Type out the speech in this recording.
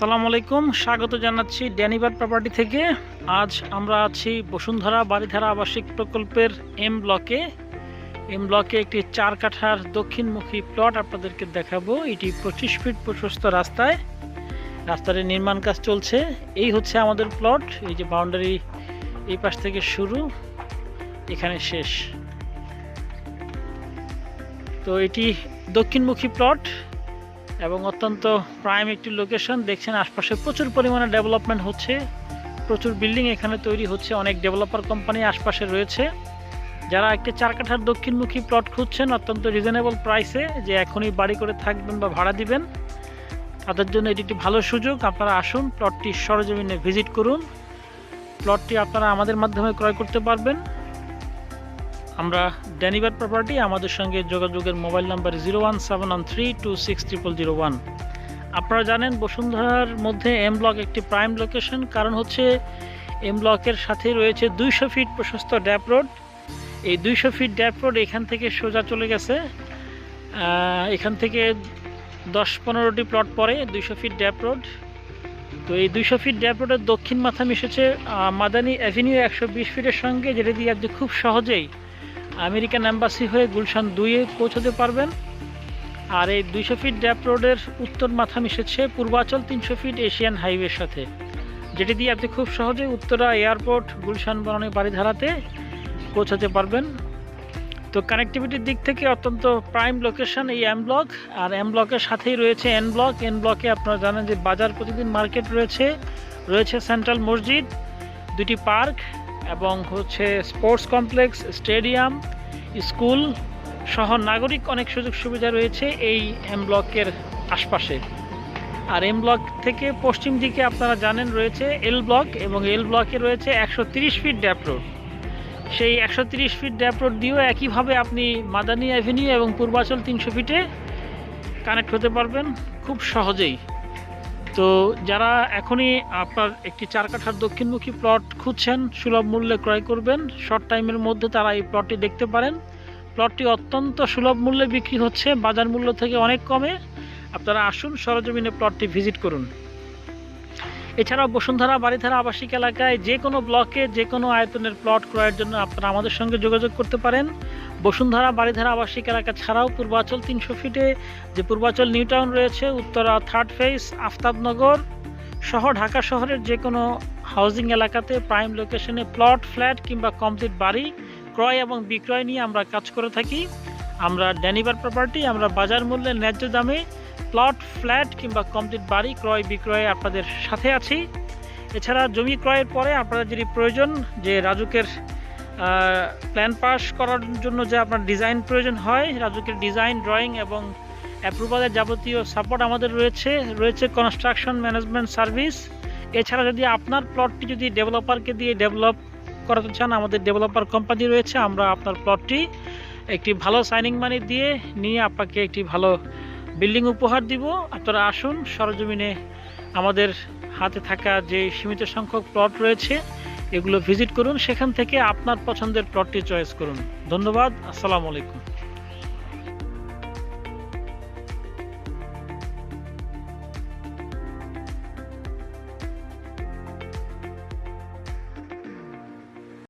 আসসালামু আলাইকুম। স্বাগত জানাচ্ছি ড্যানিবার প্রপার্টি থেকে। আজ আমরা আছি বসুন্ধরা বাড়িধারা আবাসিক প্রকল্পের এম ব্লকে এম ব্লকে একটি চার কাঠার দক্ষিণমুখী প্লট আপনাদেরকে দেখাবো। এটি পঁচিশ ফিট প্রশস্ত রাস্তায়। রাস্তার নির্মাণ কাজ চলছে। এই হচ্ছে আমাদের প্লট এই যে বাউন্ডারি এই পাশ থেকে শুরু। এখানে শেষ। তো এটি দক্ষিণমুখী প্লট এবং অত্যন্ত প্রাইম একটি লোকেশন দেখছেন আশপাশে প্রচুর পরিমাণে ডেভেলপমেন্ট হচ্ছে। প্রচুর বিল্ডিং এখানে তৈরি হচ্ছে। অনেক ডেভেলপার কোম্পানি আশপাশে রয়েছে। যারা একটি চার কাঠার দক্ষিণমুখী প্লট খুঁজছেন, অত্যন্ত রিজনেবল প্রাইসে যে এখনই বাড়ি করে থাকবেন বা ভাড়া দিবেন, তাদের জন্য এটি একটি ভালো সুযোগ। আপনারা আসুন প্লটটি সরজমিনে ভিজিট করুন। প্লটটি আপনারা আমাদের মাধ্যমে ক্রয় করতে পারবেন। আমরা ড্যানিবার প্রপার্টি আমাদের সঙ্গে যোগাযোগের mobile number zero one seven one three two six triple zero one আপনারা জানেন বসুন্ধরার মধ্যে এম ব্লক একটি প্রাইম লোকেশন কারণ হচ্ছে এম ব্লকের সাথে রয়েছে দুইশো ফিট প্রশস্ত ড্যাপ রোড এই দুইশো ফিট ড্যাপ রোড এখান থেকে সোজা চলে গেছে। এখান থেকে দশ পনেরোটি প্লট পরে দুইশো ফিট ড্যাপ রোড তো এই দুইশো ফিট ড্যাপ রোডের দক্ষিণ মাথা মিশেছে মাদানি অ্যাভিনিউ একশো বিশ ফিটের সঙ্গে, যেটা দিয়ে আপনি খুব সহজেই আমেরিকান অ্যাম্বাসি হয়ে গুলশান দুইয়ে পৌঁছাতে পারবেন। আর এই দুইশো ফিট ড্যাপ রোডের উত্তর মাথা মিশেছে পূর্বাচল তিনশো ফিট এশিয়ান হাইওয়ের সাথে। যেটি দিয়ে আপনি খুব সহজে উত্তরা এয়ারপোর্ট, গুলশান বনানী বাড়িধারাতে পৌঁছাতে পারবেন। তো কানেক্টিভিটির দিক থেকে অত্যন্ত প্রাইম লোকেশন এই এম ব্লক আর এম ব্লকের সাথেই রয়েছে এন ব্লক এন ব্লকে আপনারা জানেন যে বাজার প্রতিদিন মার্কেট রয়েছে রয়েছে সেন্ট্রাল মসজিদ, দুটি পার্ক এবং হচ্ছে স্পোর্টস কমপ্লেক্স, স্টেডিয়াম, স্কুল সহ নাগরিক অনেক সুযোগ সুবিধা রয়েছে এই এম ব্লকের আশপাশে। আর এম ব্লক থেকে পশ্চিম দিকে আপনারা জানেন রয়েছে এল ব্লক এবং এল ব্লকে রয়েছে একশো ফিট ড্যাপ রোড সেই একশো ফিট ড্যাপ রোড দিয়েও একইভাবে আপনি মাদানী অ্যাভিনিউ এবং পূর্বাচল তিনশো ফিটে কানেক্ট হতে পারবেন খুব সহজেই। তো যারা এখনই আপনার একটি চার কাঠার দক্ষিণমুখী প্লট খুঁজছেন, সুলভ মূল্যে ক্রয় করবেন। শর্ট টাইমের মধ্যে তারা এই প্লটটি দেখতে পারেন। প্লটটি অত্যন্ত সুলভ মূল্যে বিক্রি হচ্ছে, বাজার মূল্য থেকে অনেক কমে। আপনারা আসুন সরজমিনে প্লটটি ভিজিট করুন। এছাড়াও বসুন্ধরা বাড়িধারা আবাসিক এলাকায় যে কোনো ব্লকে যে কোনো আয়তনের প্লট ক্রয়ের জন্য আপনারা আমাদের সঙ্গে যোগাযোগ করতে পারেন। বসুন্ধরা বাড়িধারা আবাসিক এলাকা ছাড়াও পূর্বাচল তিনশো ফিটে যে পূর্বাচল নিউ টাউন রয়েছে, উত্তরা থার্ড ফেস, আফতাবনগর সহ ঢাকা শহরের যে কোনো হাউজিং এলাকাতে প্রাইম লোকেশনে প্লট, ফ্ল্যাট কিংবা কমপ্লিট বাড়ি ক্রয় এবং বিক্রয় নিয়ে আমরা কাজ করে থাকি। আমরা ড্যানিবার প্রপার্টি, আমরা বাজার মূল্যে ন্যায্য দামে প্লট, ফ্ল্যাট কিংবা কমপ্লিট বাড়ি ক্রয় বিক্রয়ে আপনাদের সাথে আছি। এছাড়া জমি ক্রয়ের পরে আপনাদের যদি প্রয়োজন যে রাজুকের প্ল্যান পাস করার জন্য যে আপনার ডিজাইন প্রয়োজন হয়, রাজুকের ডিজাইন ড্রয়িং এবং অ্যাপ্রুভালের যাবতীয় সাপোর্ট আমাদের রয়েছে রয়েছে কনস্ট্রাকশন ম্যানেজমেন্ট সার্ভিস এছাড়া যদি আপনার প্লটটি যদি ডেভেলপারকে দিয়ে ডেভেলপ করাতে চান, আমাদের ডেভেলপার কোম্পানি রয়েছে, আমরা আপনার প্লটটি একটি ভালো সাইনিং মানি দিয়ে নিয়ে আপনাকে একটি ভালো বিল্ডিং উপহার দিব আপনারা আসুন, সরজমিনে আমাদের হাতে থাকা যে সীমিত সংখ্যক প্লট রয়েছে, এগুলো ভিজিট করুন। সেখান থেকে আপনার পছন্দের প্লটটি চয়েস করুন। ধন্যবাদ, আসসালামু আলাইকুম।